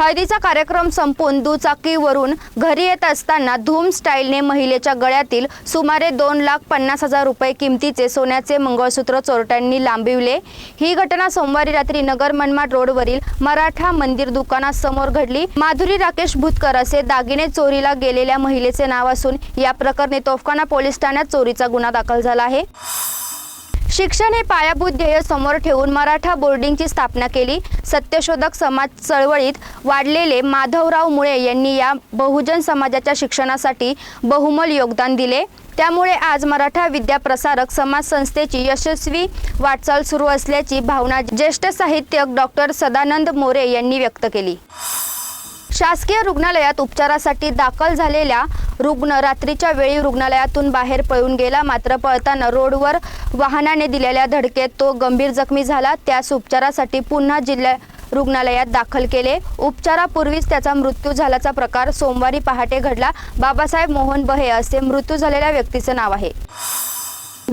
हळदीचा कार्यक्रम संपून दुचाकीवरून घरी येत असताना धूम स्टाईलने महिलेच्या गळ्यातील सुमारे दोन लाख पन्नास हजार रुपये किमतीचे सोन्याचे मंगळसूत्र चोरट्यांनी लांबिवले. ही घटना सोमवारी रात्री नगर मनमाड रोडवरील मराठा मंदिर दुकानासमोर घडली. माधुरी राकेश भुतकर असे दागिने चोरीला गेलेल्या महिलेचे नाव असून या प्रकरणी तोफखाना पोलीस ठाण्यात चोरीचा गुन्हा दाखल झाला आहे. शिक्षण हे पायाभूत ध्येय समोर ठेवून मराठा बोर्डिंगची स्थापना केली. सत्यशोधक समाज चळवळीत वाढलेले माधवराव मुळे यांनी या बहुजन समाजाच्या शिक्षणासाठी बहुमल योगदान दिले. त्यामुळे आज मराठा विद्याप्रसारक समाज संस्थेची यशस्वी वाटचाल सुरू असल्याची भावना ज्येष्ठ साहित्यक डॉक्टर सदानंद मोरे यांनी व्यक्त केली. शासकीय रुग्णालयात उपचारासाठी दाखल झालेल्या रुग्ण रात्रीच्या वेळी रुग्णालयातून बाहेर पळून गेला. मात्र पळताना रोडवर वाहनाने दिलेल्या धडकेत तो गंभीर जखमी झाला. त्यास उपचारासाठी पुन्हा जिल्हा रुग्णालयात दाखल केले. उपचारापूर्वीच त्याचा मृत्यू झाल्याचा प्रकार सोमवारी पहाटे घडला. बाबासाहेब मोहन बहे असे मृत्यू झालेल्या व्यक्तीचं नाव आहे.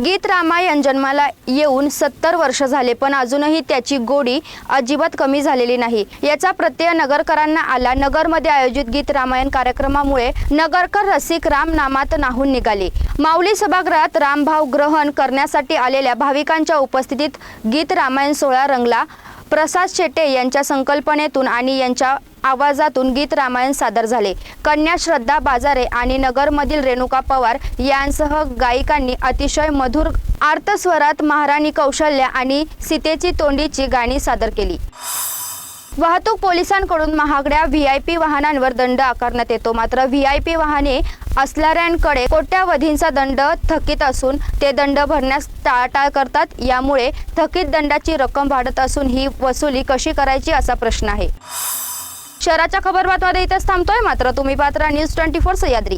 गीत रामायण जन्माला येऊन सत्तर वर्ष झाले पण अजूनही त्याची गोडी अजिबात कमी झालेली नाही. याचा प्रत्यय नगरकरांना आला. नगरमध्ये आयोजित गीत रामायण कार्यक्रमामुळे नगरकर रसिक राम नामात नाहून निघाले. माऊली सभागृहात रामभाव ग्रहण करण्यासाठी आलेल्या भाविकांच्या उपस्थितीत गीत रामायण सोहळा रंगला. प्रसाद शेटे यांच्या संकल्पनेतून आणि यांच्या आवाजातून गीत रामायण सादर झाले. कन्या श्रद्धा बाजारे आणि नगरमधील रेणुका पवार यांसह गायिकांनी अतिशय मधुर आर्तस्वरात महाराणी कौशल्य आणि सीतेची तोंडीची गाणी सादर केली. वाहतूक पोलिसांकडून महागड्या व्ही आय पी वाहनांवर दंड आकारण्यात येतो. मात्र व्ही आय पी वाहने असणाऱ्यांकडे कोट्यावधींचा दंड थकीत असून ते दंड भरण्यास टाळाटाळ करतात. यामुळे थकीत दंडाची रक्कम वाढत असून ही वसुली कशी करायची असा प्रश्न आहे. शहराच्या खबरबातमध्ये इथेच थांबतोय. मात्र तुम्ही पात्र न्यूज ट्वेंटी फोर सह्याद्री.